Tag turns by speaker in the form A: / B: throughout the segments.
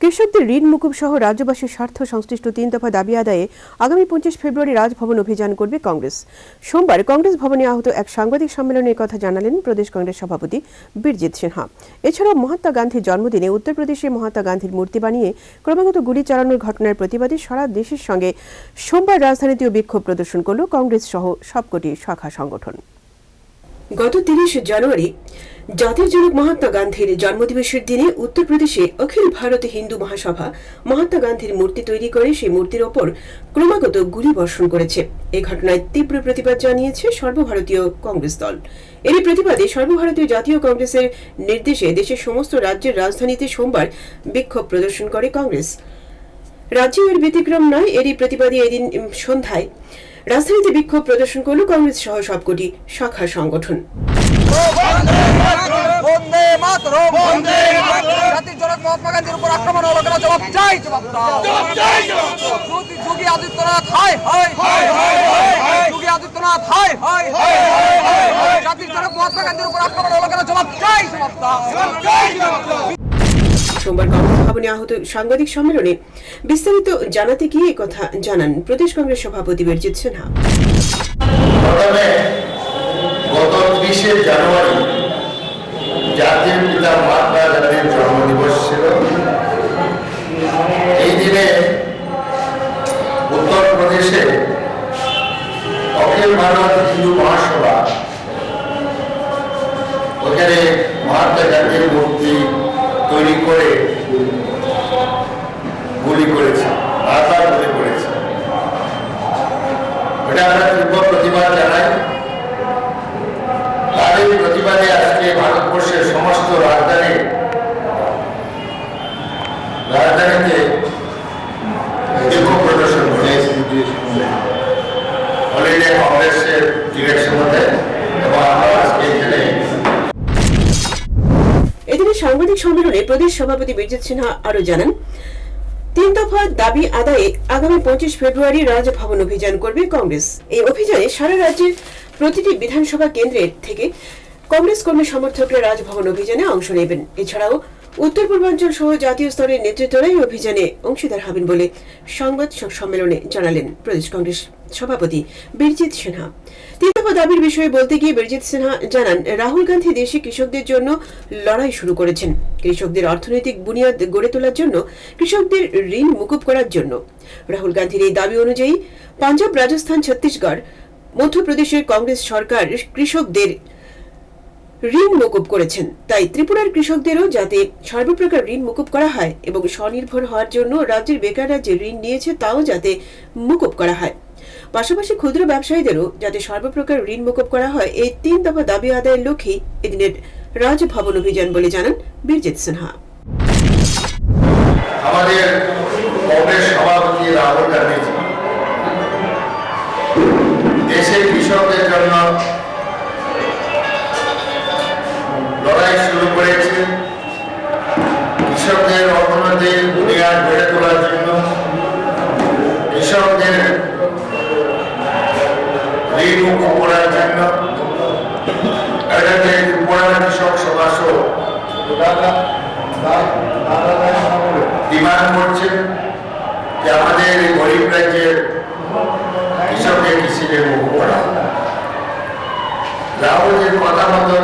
A: কৃষকদের ঋণ মুকুব সহ রাজ্যবাসীর স্বার্থ সংশ্লিষ্ট তিন দফা দাবি আদায়ে আগামী পঁচিশ ফেব্রুয়ারি রাজভবন অভিযান করবে কংগ্রেস। সোমবার কংগ্রেস ভবনে আহত এক সাংবাদিক সম্মেলনে এ কথা জানালেন প্রদেশ কংগ্রেস সভাপতি বীরজিৎ সিনহা। এছাড়াও মহাত্মা গান্ধীর জন্মদিনে উত্তরপ্রদেশে মহাত্মা গান্ধীর মূর্তি বানিয়ে ক্রমাগত গুলি চালানোর ঘটনার প্রতিবাদে সারা দেশের সঙ্গে সোমবার রাজধানীতেও বিক্ষোভ প্রদর্শন করল কংগ্রেস সহ সবকটি শাখা সংগঠন। গত তিরিশ জানুয়ারি জাতির জনক মহাত্মা গান্ধীর জন্মদিবসের দিনে উত্তরপ্রদেশে অখিল ভারত হিন্দু মহাসভা মহাত্মা গান্ধীর মূর্তি তৈরি করে সেই মূর্তির ওপর ক্রমাগত গুলি বর্ষণ করেছে। এই ঘটনায় তীব্র প্রতিবাদ জানিয়েছে সর্বভারতীয় কংগ্রেস দল। এরই প্রতিবাদে সর্বভারতীয় জাতীয় কংগ্রেসের নির্দেশে দেশের সমস্ত রাজ্যের রাজধানীতে সোমবার বিক্ষোভ প্রদর্শন করে কংগ্রেস। রাজ্যে এর ব্যতিক্রম নয়, এরই প্রতিবাদী এদিন সন্ধ্যায় রাজধানীতে বিক্ষোভ প্রদর্শন করল কংগ্রেস সহ সবকটি শাখা সংগঠন।
B: উপর জবাব চাই উপর জবাব
A: সোমবার কংগ্রেস ভবনে আহত সাংবাদিক সম্মেলনে বিস্তারিত জানাতে গিয়ে এই কথা জানান প্রদেশ কংগ্রেস সভাপতি বীরজিৎ সিনহা।
C: গত ত্রিশে জানুয়ারি জাতির পিতা মহাত্মা গান্ধীর জন্মদিবস ছিল। এই দিনে উত্তরপ্রদেশে অখিল ভারত হিন্দু মহাসভা। ওখানে মহাত্মা গান্ধীর মূর্তি তৈরি করে গুলি করেছে বারবার গুলি করেছে। এটা আমরা তীব্র প্রতিবাদ জানাই। তাদের প্রতিবাদে আজকে ভারতবর্ষের সমস্ত রাজধানী রাজধানীতে বিক্ষোভ প্রদর্শন অল ইন্ডিয়া কংগ্রেসের ডিরেকশন মধ্যে
A: সম্মেলনে প্রদেশ সভাপতি বীরজিৎ সিনহা আরও জানান, তিন দফা দাবি আদায়ে আগামী পঁচিশ ফেব্রুয়ারি রাজভবন অভিযান করবে কংগ্রেস। এই অভিযানে সারা রাজ্যের প্রতিটি বিধানসভা কেন্দ্রের থেকে কংগ্রেস কর্মী সমর্থকরা রাজভবন অভিযানে অংশ নেবেন। এছাড়াও উত্তর পূর্বাঞ্চল সহ জাতীয় স্তরের নেতৃত্বরা এই অভিযানে অংশীদার হবেন বলে সংবাদ সম্মেলনে জানালেন প্রদেশ কংগ্রেস সভাপতি বীরজিৎ সিনহা। তিন দাবির বিষয়ে বলতে গিয়ে বীরজিৎ সিনহা জানান, রাহুল গান্ধী দেশে কৃষকদের জন্য লড়াই শুরু করেছেন। কৃষকদের অর্থনৈতিক বুনিয়াদ গড়ে তোলার জন্য, কৃষকদের ঋণ মুকুব করার জন্য। রাহুল গান্ধীর এই দাবি অনুযায়ী, পাঞ্জাব, রাজস্থান, ছত্তিশগড়, মধ্যপ্রদেশের কংগ্রেস সরকার কৃষকদের ঋণ মকুব করেছেন। তাই ত্রিপুরার কৃষকদেরও যাতে সর্বপ্রকার ঋণ মুকুব করা হয় এবং স্বনির্ভর হওয়ার জন্য রাজ্যের বেকাররা যে ঋণ নিয়েছে, তাও যাতে মুকুব করা হয়। পাশাপাশি ক্ষুদ্র ব্যবসায়ীদেরও যাতে সর্বপ্রকার ঋণ মুকুব করা হয়, এই তিন দফা দাবি আদায়ের লক্ষ্যেই এদিনের রাজভবন অভিযান বলে জানান বীরজিৎ সিনহা।
C: আমাদের দেশের কৃষকদের জন্য কৃষকদের ঋণ করার জন্য। এটাকে কৃষক সভা ডিমান্ড করছে যে আমাদের গরিব রাজ্যের কৃষকের কৃষিকে মুখ রাহুলের কথা মতো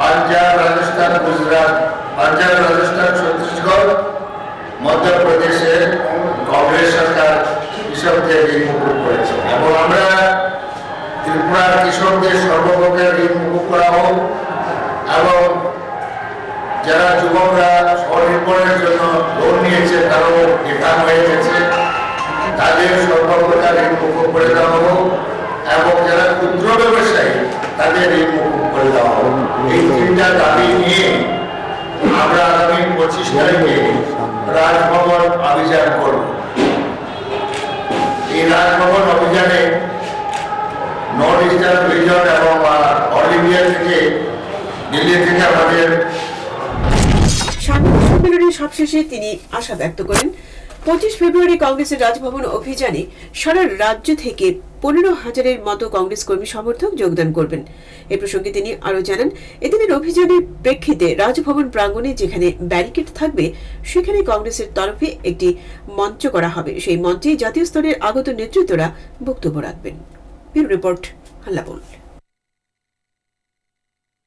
C: পাঞ্জাব, রাজস্থান, গুজরাট, পাঞ্জাব, রাজস্থান, ছত্তিশগড়, মধ্যপ্রদেশের কংগ্রেস কৃষকদের ঋণ মুকুব করেছে। এবং আমরা ত্রিপুরার কৃষকদের সর্বপ্রকার ঋণ মুকুব করা হোক, এবং যারা যুবকরা স্বনির্ভরের জন্য লোন নিয়েছে, তারাও বেকার হয়ে গেছে। তাদের সর্বপ্রকার ঋণ মুকুব করে দেওয়া হোক, এবং যারা ক্ষুদ্র ব্যবসায়ী, তাদের ঋণ মুকুব করে দেওয়া হোক। এই তিনটা দাবি নিয়ে আমরা আগামী পঁচিশ তারিখে রাজভবন অভিযান করব এই রাজভবন অভিযানে নর্থ ইস্টার্ন রিজন এবং অল ইন্ডিয়া থেকে
A: সাংবাদিক সম্মেলনের সবশেষে তিনি আশা ব্যক্ত করেন, পঁচিশ ফেব্রুয়ারি কংগ্রেসের রাজভবন অভিযানে সারা রাজ্য থেকে পনেরো হাজারের মতো কংগ্রেস কর্মী সমর্থক যোগদান করবেন। এ প্রসঙ্গে তিনি আরও জানান, এদিনের অভিযানের প্রেক্ষিতে রাজভবন প্রাঙ্গণে যেখানে ব্যারিকেড থাকবে, সেখানে কংগ্রেসের তরফে একটি মঞ্চ করা হবে। সেই মঞ্চে জাতীয় স্তরের আগত নেতৃত্বরা বক্তব্য রাখবেন। রিপোর্ট হাল্লাবোল।